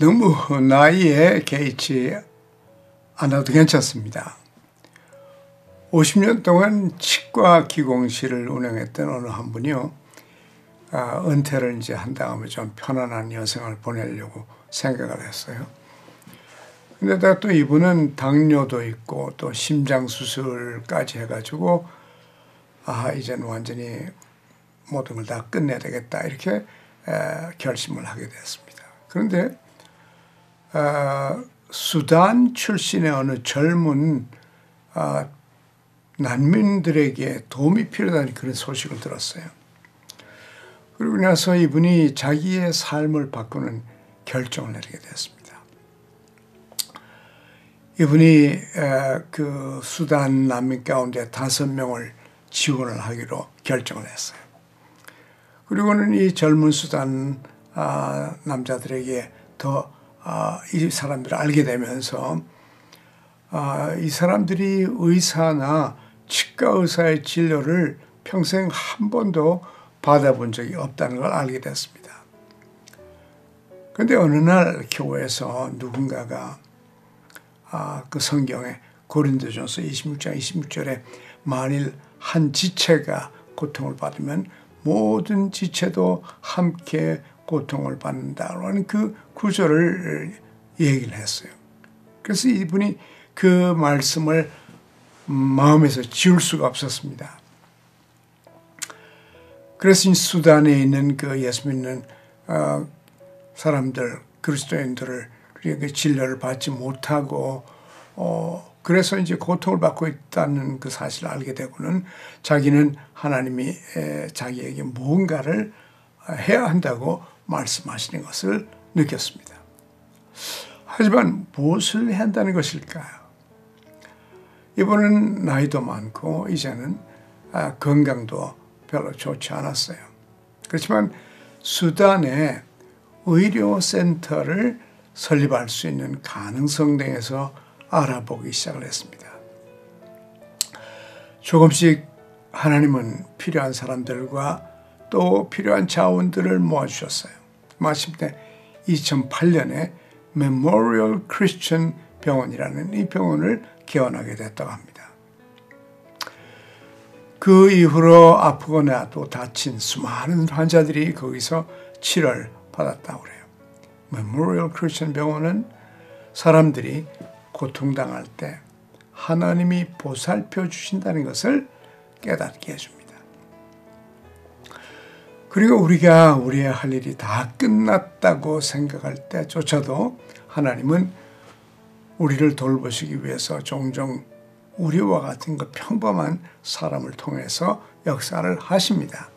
너무 나이에 개의치 않아도 괜찮습니다. 50년 동안 치과 기공실을 운영했던 어느 한 분이요. 아, 은퇴를 이제 한 다음에 좀 편안한 여생을 보내려고 생각을 했어요. 근데다 또 이분은 당뇨도 있고 또 심장 수술까지 해가지고 아 이제는 완전히 모든 걸 다 끝내야 되겠다 이렇게 에, 결심을 하게 됐습니다. 그런데 어, 수단 출신의 어느 젊은 어, 난민들에게 도움이 필요하다는 그런 소식을 들었어요. 그리고 나서 이분이 자기의 삶을 바꾸는 결정을 내리게 됐습니다. 이분이 그 수단 난민 가운데 다섯 명을 지원을 하기로 결정을 했어요. 그리고는 이 젊은 수단 아, 남자들에게 더 이 아, 사람들을 알게 되면서 아, 이 사람들이 의사나 치과 의사의 진료를 평생 한 번도 받아본 적이 없다는 걸 알게 됐습니다. 그런데 어느 날 교회에서 누군가가 아, 그 성경에 고린도전서 26장 26절에 만일 한 지체가 고통을 받으면 모든 지체도 함께 고통을 받는다라는 그 구절을 얘기를 했어요. 그래서 이분이 그 말씀을 마음에서 지울 수가 없었습니다. 그래서 수단에 있는 그 예수 믿는 어, 사람들, 그리스도인들을 그 진료를 받지 못하고 어, 그래서 이제 고통을 받고 있다는 그 사실을 알게 되고는 자기는 하나님이 자기에게 무언가를 해야 한다고 말씀하시는 것을 느꼈습니다. 하지만 무엇을 한다는 것일까요? 이번은 나이도 많고 이제는 아, 건강도 별로 좋지 않았어요. 그렇지만 수단에 의료센터를 설립할 수 있는 가능성 등에서 알아보기 시작을 했습니다. 조금씩 하나님은 필요한 사람들과 또 필요한 자원들을 모아주셨어요. 마침내 2008년에 메모리얼 크리스천 병원이라는 이 병원을 개원하게 됐다고 합니다. 그 이후로 아프거나 또 다친 수많은 환자들이 거기서 치료를 받았다고 그래요. 메모리얼 크리스천 병원은 사람들이 고통당할 때 하나님이 보살펴 주신다는 것을 깨닫게 해줍니다. 그리고 우리가 우리의 할 일이 다 끝났다고 생각할 때조차도 하나님은 우리를 돌보시기 위해서 종종 우리와 같은 그 평범한 사람을 통해서 역사를 하십니다.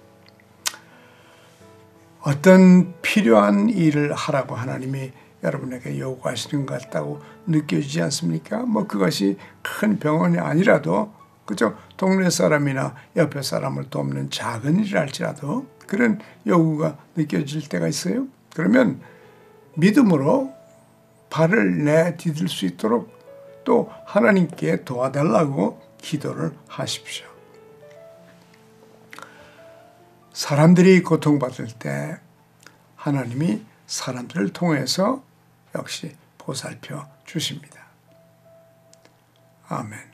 어떤 필요한 일을 하라고 하나님이 여러분에게 요구하시는 것 같다고 느껴지지 않습니까? 뭐 그것이 큰 병원이 아니라도 그죠? 동네 사람이나 옆에 사람을 돕는 작은 일이랄지라도 그런 요구가 느껴질 때가 있어요. 그러면 믿음으로 발을 내디딜 수 있도록 또 하나님께 도와달라고 기도를 하십시오. 사람들이 고통받을 때 하나님이 사람들을 통해서 역시 보살펴 주십니다. 아멘.